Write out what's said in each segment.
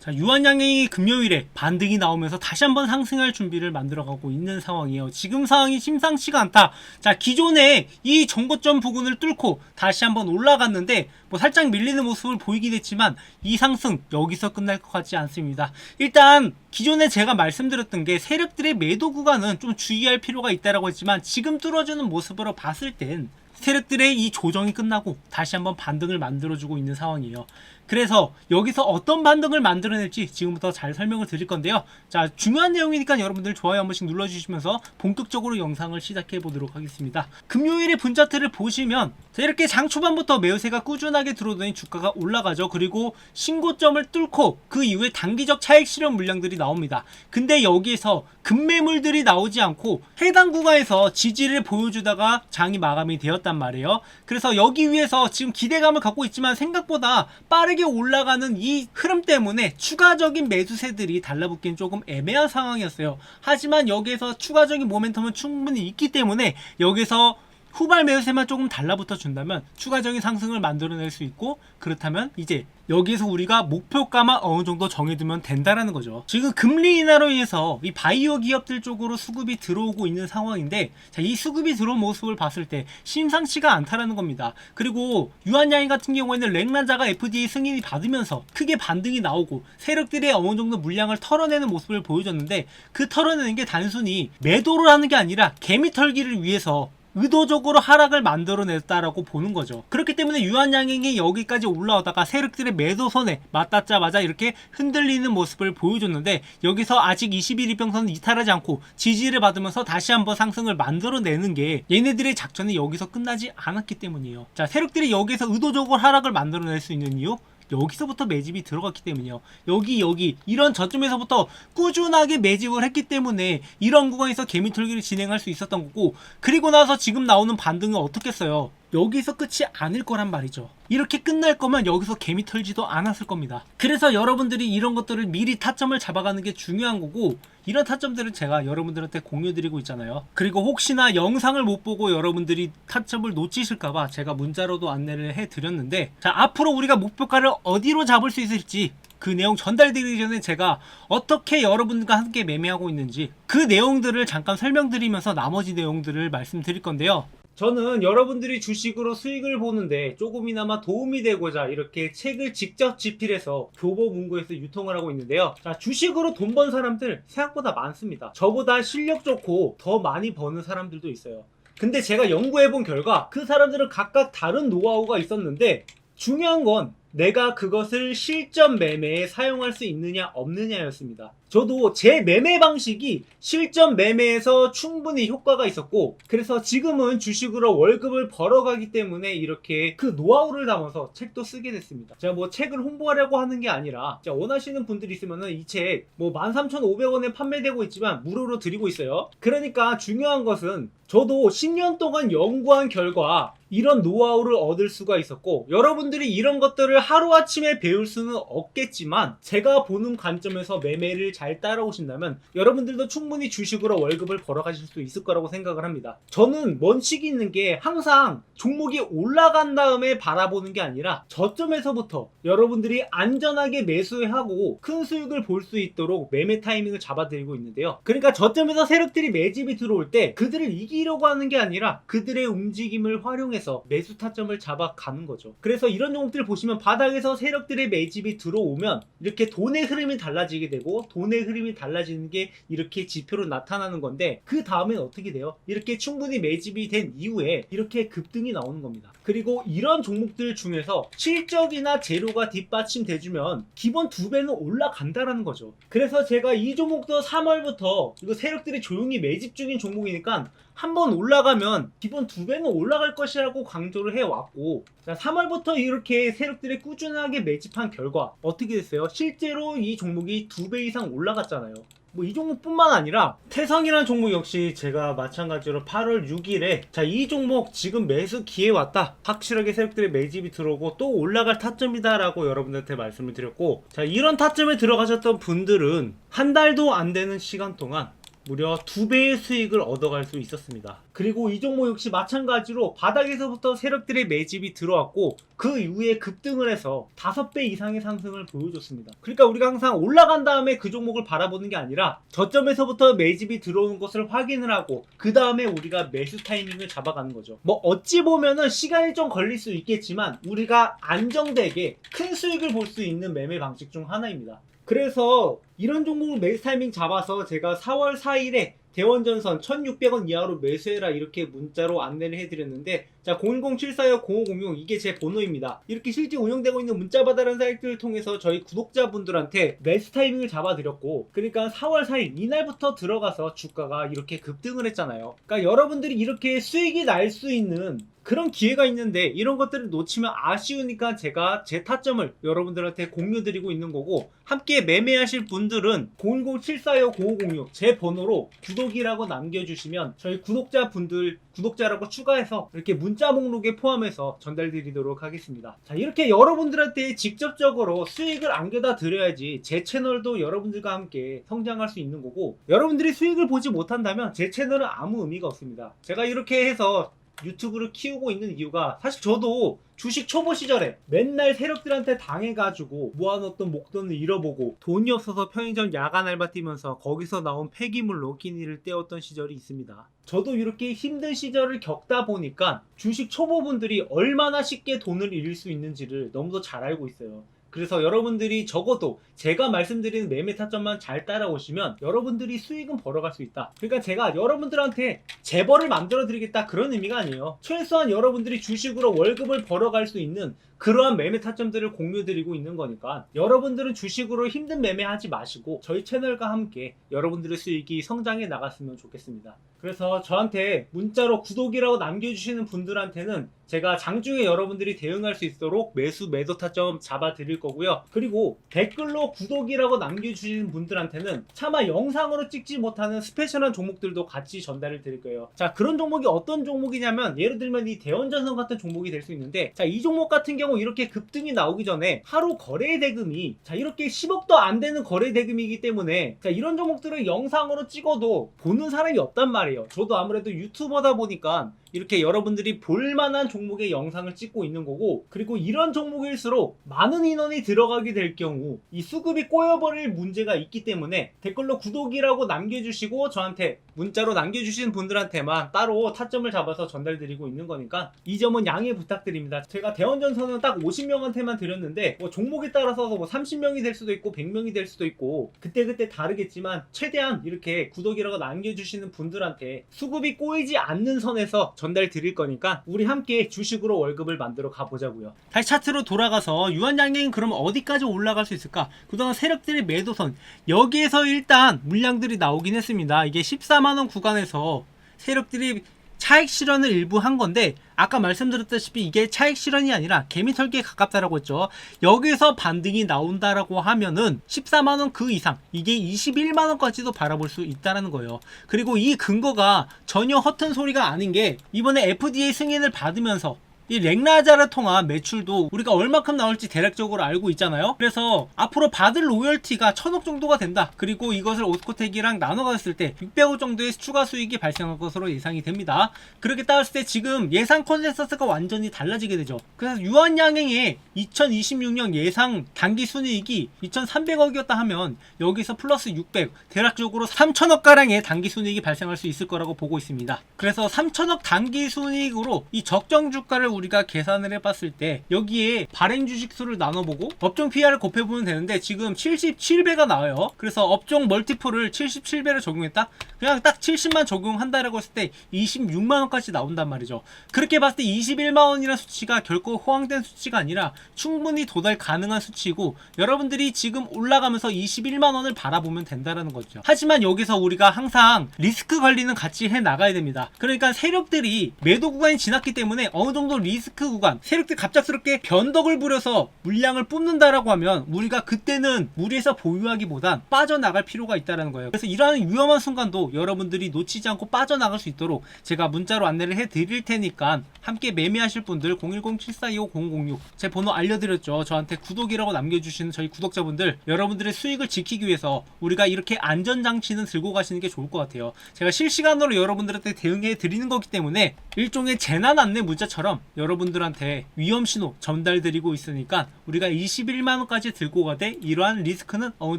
자, 유한양행이 금요일에 반등이 나오면서 다시 한번 상승할 준비를 만들어가고 있는 상황이에요. 지금 상황이 심상치가 않다. 자, 기존에 이 정고점 부근을 뚫고 다시 한번 올라갔는데 뭐 살짝 밀리는 모습을 보이긴 했지만 이 상승 여기서 끝날 것 같지 않습니다. 일단 기존에 제가 말씀드렸던 게 세력들의 매도 구간은 좀 주의할 필요가 있다라고 했지만 지금 뚫어주는 모습으로 봤을 땐 세력들의 이 조정이 끝나고 다시 한번 반등을 만들어주고 있는 상황이에요. 그래서 여기서 어떤 반등을 만들어낼지 지금부터 잘 설명을 드릴 건데요. 자, 중요한 내용이니까 여러분들 좋아요 한 번씩 눌러주시면서 본격적으로 영상을 시작해 보도록 하겠습니다. 금요일의 분자트를 보시면 자, 이렇게 장 초반부터 매우세가 꾸준하게 들어오더니 주가가 올라가죠. 그리고 신고점을 뚫고 그 이후에 단기적 차익 실현 물량들이 나옵니다. 근데 여기에서 급매물들이 나오지 않고 해당 구간에서 지지를 보여주다가 장이 마감이 되었 단 말이에요. 그래서 여기 위에서 지금 기대감을 갖고 있지만 생각보다 빠르게 올라가는 이 흐름 때문에 추가적인 매수세들이 달라붙긴 조금 애매한 상황이었어요. 하지만 여기에서 추가적인 모멘텀은 충분히 있기 때문에 여기서 후발 매수세만 조금 달라붙어 준다면 추가적인 상승을 만들어낼 수 있고 그렇다면 이제 여기에서 우리가 목표가만 어느 정도 정해두면 된다라는 거죠. 지금 금리 인하로 인해서 이 바이오 기업들 쪽으로 수급이 들어오고 있는 상황인데 자, 이 수급이 들어온 모습을 봤을 때 심상치가 않다라는 겁니다. 그리고 유한양이 같은 경우에는 랭라자가 FDA 승인이 받으면서 크게 반등이 나오고 세력들의 어느 정도 물량을 털어내는 모습을 보여줬는데 그 털어내는 게 단순히 매도를 하는 게 아니라 개미 털기를 위해서 의도적으로 하락을 만들어냈다라고 보는 거죠. 그렇기 때문에 유한양행이 여기까지 올라오다가 세력들의 매도선에 맞닿자마자 이렇게 흔들리는 모습을 보여줬는데 여기서 아직 21 이평선은 이탈하지 않고 지지를 받으면서 다시 한번 상승을 만들어내는 게 얘네들의 작전이 여기서 끝나지 않았기 때문이에요. 자, 세력들이 여기서 의도적으로 하락을 만들어낼 수 있는 이유 여기서부터 매집이 들어갔기 때문이요. 여기 여기 이런 저점에서부터 꾸준하게 매집을 했기 때문에 이런 구간에서 개미 털기를 진행할 수 있었던 거고 그리고 나서 지금 나오는 반등은 어떻겠어요? 여기서 끝이 아닐 거란 말이죠. 이렇게 끝날 거면 여기서 개미 털지도 않았을 겁니다. 그래서 여러분들이 이런 것들을 미리 타점을 잡아가는 게 중요한 거고 이런 타점들을 제가 여러분들한테 공유드리고 있잖아요. 그리고 혹시나 영상을 못 보고 여러분들이 타점을 놓치실까봐 제가 문자로도 안내를 해드렸는데 자 앞으로 우리가 목표가를 어디로 잡을 수 있을지 그 내용 전달드리기 전에 제가 어떻게 여러분과 함께 매매하고 있는지 그 내용들을 잠깐 설명드리면서 나머지 내용들을 말씀드릴 건데요. 저는 여러분들이 주식으로 수익을 보는데 조금이나마 도움이 되고자 이렇게 책을 직접 집필해서 교보문고에서 유통을 하고 있는데요. 자, 주식으로 돈 번 사람들 생각보다 많습니다. 저보다 실력 좋고 더 많이 버는 사람들도 있어요. 근데 제가 연구해본 결과 그 사람들은 각각 다른 노하우가 있었는데 중요한 건 내가 그것을 실전 매매에 사용할 수 있느냐 없느냐였습니다. 저도 제 매매 방식이 실전 매매에서 충분히 효과가 있었고 그래서 지금은 주식으로 월급을 벌어가기 때문에 이렇게 그 노하우를 담아서 책도 쓰게 됐습니다. 제가 뭐 책을 홍보하려고 하는 게 아니라 원하시는 분들이 있으면은 이책 뭐 13,500원에 판매되고 있지만 무료로 드리고 있어요. 그러니까 중요한 것은 저도 10년 동안 연구한 결과 이런 노하우를 얻을 수가 있었고 여러분들이 이런 것들을 하루아침에 배울 수는 없겠지만 제가 보는 관점에서 매매를 잘 따라오신다면 여러분들도 충분히 주식으로 월급을 벌어가실 수 있을 거라고 생각을 합니다. 저는 원칙이 있는 게 항상 종목이 올라간 다음에 바라보는 게 아니라 저점에서부터 여러분들이 안전하게 매수하고 큰 수익을 볼 수 있도록 매매 타이밍을 잡아드리고 있는데요. 그러니까 저점에서 세력들이 매집이 들어올 때 그들을 이기려고 하는 게 아니라 그들의 움직임을 활용해 서 매수 타점을 잡아가는 거죠. 그래서 이런 종목들 보시면 바닥에서 세력들의 매집이 들어오면 이렇게 돈의 흐름이 달라지게 되고 돈의 흐름이 달라지는 게 이렇게 지표로 나타나는 건데 그 다음엔 어떻게 돼요? 이렇게 충분히 매집이 된 이후에 이렇게 급등이 나오는 겁니다. 그리고 이런 종목들 중에서 실적이나 재료가 뒷받침 돼주면 기본 두 배는 올라간다라는 거죠. 그래서 제가 이 종목도 3월부터 이거 세력들이 조용히 매집 중인 종목이니까 한 번 올라가면 기본 두 배는 올라갈 것이라고 강조를 해왔고 자, 3월부터 이렇게 세력들이 꾸준하게 매집한 결과 어떻게 됐어요? 실제로 이 종목이 두 배 이상 올라갔잖아요. 뭐이 종목뿐만 아니라 태성이라는 종목 역시 제가 마찬가지로 8월 6일에 자 이 종목 지금 매수 기회 왔다 확실하게 세력들의 매집이 들어오고 또 올라갈 타점이다 라고 여러분들한테 말씀을 드렸고 자 이런 타점에 들어가셨던 분들은 한 달도 안 되는 시간 동안 무려 두 배의 수익을 얻어갈 수 있었습니다. 그리고 이 종목 역시 마찬가지로 바닥에서부터 세력들의 매집이 들어왔고 그 이후에 급등을 해서 다섯 배 이상의 상승을 보여줬습니다. 그러니까 우리가 항상 올라간 다음에 그 종목을 바라보는 게 아니라 저점에서부터 매집이 들어오는 것을 확인을 하고 그 다음에 우리가 매수 타이밍을 잡아가는 거죠. 뭐 어찌 보면은 시간이 좀 걸릴 수 있겠지만 우리가 안정되게 큰 수익을 볼 수 있는 매매 방식 중 하나입니다. 그래서 이런 종목을 매수 타이밍 잡아서 제가 4월 4일에 대원전선 1600원 이하로 매수해라 이렇게 문자로 안내를 해드렸는데 자 01074-0506 이게 제 번호입니다. 이렇게 실제 운영되고 있는 문자받아라는 사이트를 통해서 저희 구독자분들한테 매수 타이밍을 잡아드렸고 그러니까 4월 4일 이날부터 들어가서 주가가 이렇게 급등을 했잖아요. 그러니까 여러분들이 이렇게 수익이 날 수 있는 그런 기회가 있는데 이런 것들을 놓치면 아쉬우니까 제가 제 타점을 여러분들한테 공유드리고 있는 거고 함께 매매하실 분들은 01074-0506 제 번호로 구독이라고 남겨주시면 저희 구독자분들 구독자라고 추가해서 이렇게 문자 목록에 포함해서 전달드리도록 하겠습니다. 자 이렇게 여러분들한테 직접적으로 수익을 안겨다 드려야지 제 채널도 여러분들과 함께 성장할 수 있는 거고 여러분들이 수익을 보지 못한다면 제 채널은 아무 의미가 없습니다. 제가 이렇게 해서 유튜브를 키우고 있는 이유가 사실 저도 주식 초보 시절에 맨날 세력들한테 당해가지고 모아놓던 목돈을 잃어보고 돈이 없어서 편의점 야간 알바 뛰면서 거기서 나온 폐기물로 끼니를 때웠던 시절이 있습니다. 저도 이렇게 힘든 시절을 겪다 보니까 주식 초보분들이 얼마나 쉽게 돈을 잃을 수 있는지를 너무도 잘 알고 있어요. 그래서 여러분들이 적어도 제가 말씀드리는 매매 타점만 잘 따라오시면 여러분들이 수익은 벌어갈 수 있다. 그러니까 제가 여러분들한테 재벌을 만들어 드리겠다 그런 의미가 아니에요. 최소한 여러분들이 주식으로 월급을 벌어갈 수 있는 그러한 매매 타점들을 공유드리고 있는 거니까 여러분들은 주식으로 힘든 매매하지 마시고 저희 채널과 함께 여러분들의 수익이 성장해 나갔으면 좋겠습니다. 그래서 저한테 문자로 구독이라고 남겨주시는 분들한테는 제가 장중에 여러분들이 대응할 수 있도록 매수 매도 타점 잡아 드릴 거고요. 그리고 댓글로 구독이라고 남겨주시는 분들한테는 차마 영상으로 찍지 못하는 스페셜한 종목들도 같이 전달을 드릴 거예요. 자, 그런 종목이 어떤 종목이냐면 예를 들면 이 대원전선 같은 종목이 될 수 있는데 자, 이 종목 같은 경우 이렇게 급등이 나오기 전에 하루 거래 대금이 자, 이렇게 10억도 안 되는 거래 대금이기 때문에 자, 이런 종목들을 영상으로 찍어도 보는 사람이 없단 말이에요. 저도 아무래도 유튜버다 보니까 이렇게 여러분들이 볼만한 종목의 영상을 찍고 있는 거고 그리고 이런 종목일수록 많은 인원이 들어가게 될 경우 이 수급이 꼬여버릴 문제가 있기 때문에 댓글로 구독이라고 남겨주시고 저한테 문자로 남겨주신 분들한테만 따로 타점을 잡아서 전달드리고 있는 거니까 이 점은 양해 부탁드립니다. 제가 대원전선은 딱 50명한테만 드렸는데 뭐 종목에 따라서 뭐 30명이 될 수도 있고 100명이 될 수도 있고 그때그때 다르겠지만 최대한 이렇게 구독이라고 남겨주시는 분들한테 수급이 꼬이지 않는 선에서 전달 드릴 거니까 우리 함께 주식으로 월급을 만들어 가보자고요. 다시 차트로 돌아가서 유한양행은 그럼 어디까지 올라갈 수 있을까? 그동안 세력들의 매도선 여기에서 일단 물량들이 나오긴 했습니다. 이게 14만 원 구간에서 세력들이 차익 실현을 일부 한 건데 아까 말씀드렸다시피 이게 차익 실현이 아니라 개미 털기에 가깝다라고 했죠. 여기서 반등이 나온다라고 하면은 14만 원 그 이상 이게 21만 원까지도 바라볼 수 있다라는 거예요. 그리고 이 근거가 전혀 허튼 소리가 아닌 게 이번에 FDA 승인을 받으면서 이 렉라자를 통한 매출도 우리가 얼마큼 나올지 대략적으로 알고 있잖아요. 그래서 앞으로 받을 로열티가 천억 정도가 된다. 그리고 이것을 오스코텍이랑 나눠 갔을 때 600억 정도의 추가 수익이 발생할 것으로 예상이 됩니다. 그렇게 따졌을 때 지금 예상 컨센서스가 완전히 달라지게 되죠. 그래서 유한양행의 2026년 예상 단기 순이익이 2,300억이었다 하면 여기서 플러스 600, 대략적으로 3천억 가량의 단기 순이익이 발생할 수 있을 거라고 보고 있습니다. 그래서 3천억 단기 순이익으로 이 적정 주가를 우리가 계산을 해봤을 때 여기에 발행 주식 수를 나눠보고 업종 PR을 곱해보면 되는데 지금 77배가 나와요. 그래서 업종 멀티플을 77배를 적용했다? 그냥 딱 70만 적용한다라고 했을 때 26만 원까지 나온단 말이죠. 그렇게 봤을 때 21만 원이라는 수치가 결코 호황된 수치가 아니라 충분히 도달 가능한 수치이고 여러분들이 지금 올라가면서 21만 원을 바라보면 된다라는 거죠. 하지만 여기서 우리가 항상 리스크 관리는 같이 해 나가야 됩니다. 그러니까 세력들이 매도 구간이 지났기 때문에 어느 정도 리스크 구간 세력들이 갑작스럽게 변덕을 부려서 물량을 뽑는다라고 하면 우리가 그때는 무리해서 보유하기보단 빠져나갈 필요가 있다는 거예요. 그래서 이러한 위험한 순간도 여러분들이 놓치지 않고 빠져나갈 수 있도록 제가 문자로 안내를 해드릴 테니까 함께 매매하실 분들 010-7425-0006 제 번호 알려드렸죠. 저한테 구독이라고 남겨주시는 저희 구독자분들 여러분들의 수익을 지키기 위해서 우리가 이렇게 안전장치는 들고 가시는 게 좋을 것 같아요. 제가 실시간으로 여러분들한테 대응해 드리는 거기 때문에 일종의 재난 안내 문자처럼 여러분들한테 위험 신호 전달드리고 있으니까 우리가 21만 원까지 들고 가되 이러한 리스크는 어느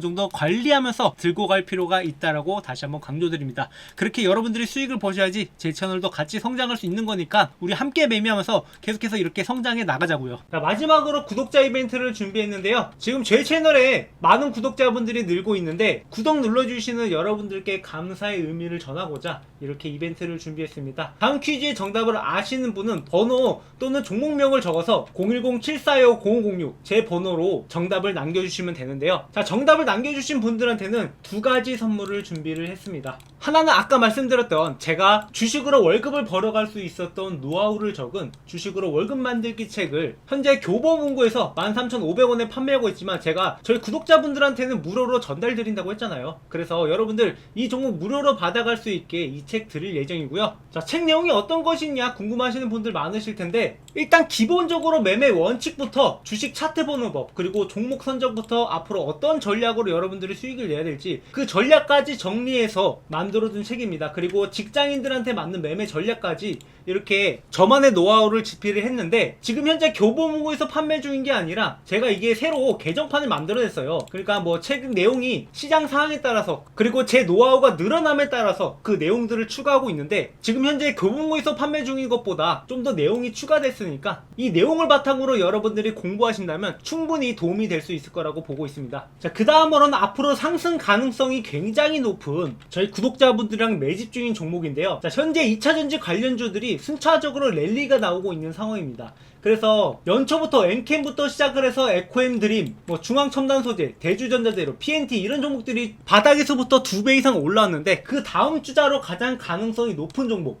정도 관리하면서 들고 갈 필요가 있다라고 다시 한번 강조드립니다. 그렇게 여러분들이 수익을 보셔야지 제 채널도 같이 성장할 수 있는 거니까 우리 함께 매매하면서 계속해서 이렇게 성장해 나가자고요. 자, 마지막으로 구독자 이벤트를 준비했는데요. 지금 제 채널에 많은 구독자분들이 늘고 있는데 구독 눌러주시는 여러분들께 감사의 의미를 전하고자 이렇게 이벤트를 준비했습니다. 다음 퀴즈의 정답을 아시는 분은 번호 또는 종목명을 적어서 010-745-0506 제 번호로 정답을 남겨주시면 되는데요. 자, 정답을 남겨주신 분들한테는 두 가지 선물을 준비를 했습니다. 하나는 아까 말씀드렸던 제가 주식으로 월급을 벌어갈 수 있었던 노하우를 적은 주식으로 월급 만들기 책을 현재 교보문고에서 13,500원에 판매하고 있지만 제가 저희 구독자분들한테는 무료로 전달드린다고 했잖아요. 그래서 여러분들 이 종목 무료로 받아갈 수 있게 이 책 드릴 예정이고요. 자, 책 내용이 어떤 것이냐 궁금하시는 분들 많으실 텐데 일단 기본적으로 매매 원칙부터 주식 차트 보는 법 그리고 종목 선정부터 앞으로 어떤 전략으로 여러분들이 수익을 내야 될지 그 전략까지 정리해서 만들어둔 책입니다. 그리고 직장인들한테 맞는 매매 전략까지 이렇게 저만의 노하우를 집필을 했는데 지금 현재 교보문고에서 판매 중인 게 아니라 제가 이게 새로 개정판을 만들어냈어요. 그러니까 뭐 책 내용이 시장 상황에 따라서 그리고 제 노하우가 늘어남에 따라서 그 내용들을 추가하고 있는데 지금 현재 교보문고에서 판매 중인 것보다 좀 더 내용이 추가됐으니까 이 내용을 바탕으로 여러분들이 공부하신다면 충분히 도움이 될 수 있을 거라고 보고 있습니다. 자, 그 다음으로는 앞으로 상승 가능성이 굉장히 높은 저희 구독자분들이랑 매집 중인 종목인데요. 자, 현재 2차전지 관련주들이 순차적으로 랠리가 나오고 있는 상황입니다. 그래서 연초부터 엔캠부터 시작을 해서 에코엠 드림, 뭐 중앙첨단 소재, 대주전자재료, PNT 이런 종목들이 바닥에서부터 두 배 이상 올라왔는데 그 다음 주자로 가장 가능성이 높은 종목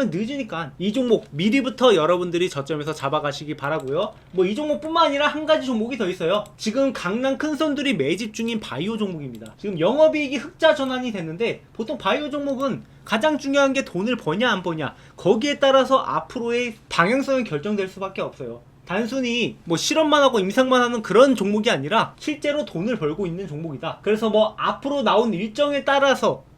늦으니까 이 종목 미리부터 여러분들이 저점에서 잡아가시기 바라고요. 뭐 이 종목뿐만 아니라 한 가지 종목이 더 있어요. 지금 강남 큰 손들이 매집 중인 바이오 종목입니다. 지금 영업이익이 흑자 전환이 됐는데 보통 바이오 종목은 가장 중요한 게 돈을 버냐 안 버냐 거기에 따라서 앞으로의 방향성이 결정될 수밖에 없어요. 단순히 뭐 실험만 하고 임상만 하는 그런 종목이 아니라 실제로 돈을 벌고 있는 종목이다. 그래서 뭐 앞으로 나온 일정에 따라서